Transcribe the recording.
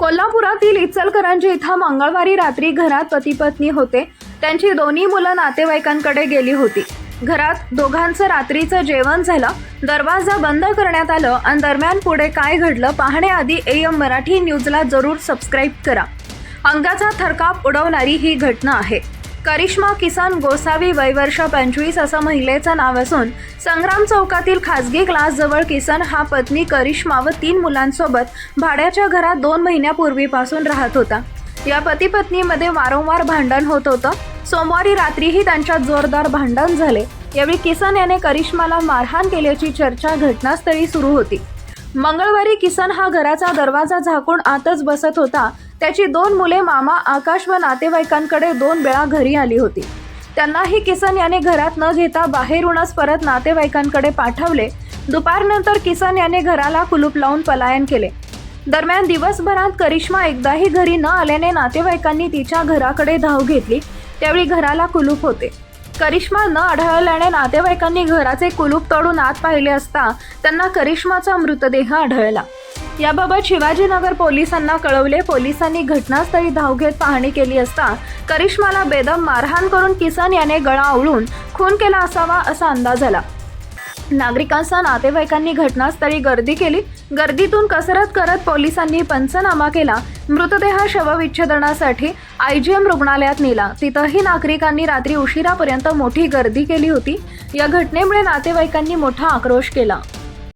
कोल्हापुरातील इचलकरंजी इथं मंगळवारी रात्री घरात पती पत्नी होते. त्यांची दोन्ही मुलं नातेवाईकांकडे गेली होती. घरात दोघांचं रात्रीचं जेवण झालं. दरवाजा बंद करण्यात आलं आणि दरम्यान पुढे काय घडलं पाहण्याआधी एम मराठी न्यूजला जरूर सबस्क्राईब करा. अंगाचा थरकाप उडवणारी ही घटना आहे. करिश्मा किसन गोसावी वयवर्ष पंचवीस असं महिलेचं नाव असून संग्राम चौकातील खासगी क्लासजवळ किसन हा पत्नी करिश्मा व तीन मुलांसोबत भाड्याच्या घरात दोन महिन्यापूर्वीपासून राहत होता. या पती पत्नीमध्ये वारंवार भांडण होत होतं. सोमवारी रात्रीही त्यांच्यात जोरदार भांडण झाले. यावेळी किसन याने करिश्माला मारहाण केल्याची चर्चा घटनास्थळी सुरू होती. मंगळवारी किसन हा घराचा दरवाजा झाकून आतच बसत होता. त्याची दोन मुले मामा आकाश व नातेवाईकांकडे दोन वेळा घरी आली होती. त्यांनाही किसन याने घरात न घेता बाहेरूनच परत नातेवाईकांकडे पाठवले. दुपारनंतर किसन याने घराला कुलूप लावून पलायन केले. दरम्यान दिवसभरात करिश्मा एकदाही घरी न आल्याने नातेवाईकांनी तिच्या घराकडे धाव घेतली. त्यावेळी घराला कुलूप होते. करिश्मा न आढळल्याने नातेवाईकांनी घराचे कुलूप तोडून आत पाहिले असता त्यांना करिश्माचा मृतदेह आढळला. याबाबत शिवाजीनगर पोलिसांना कळवले. पोलिसांनी घटनास्थळी धाव घेत पाहणी केली असता करिश्माला बेदम मारहाण करून किसन याने गळा आवळून खून केला असावा असा अंदाज आला. नागरिकांसह नातेवाईकांनी घटनास्थळी गर्दी केली. गर्दीतून कसरत करत पोलिसांनी पंचनामा केला. मृतदेह शवविच्छेदनासाठी आय जी एम रुग्णालयात नेला. तिथंही नागरिकांनी रात्री उशिरापर्यंत मोठी गर्दी केली होती. या घटनेमुळे नातेवाईकांनी मोठा आक्रोश केला.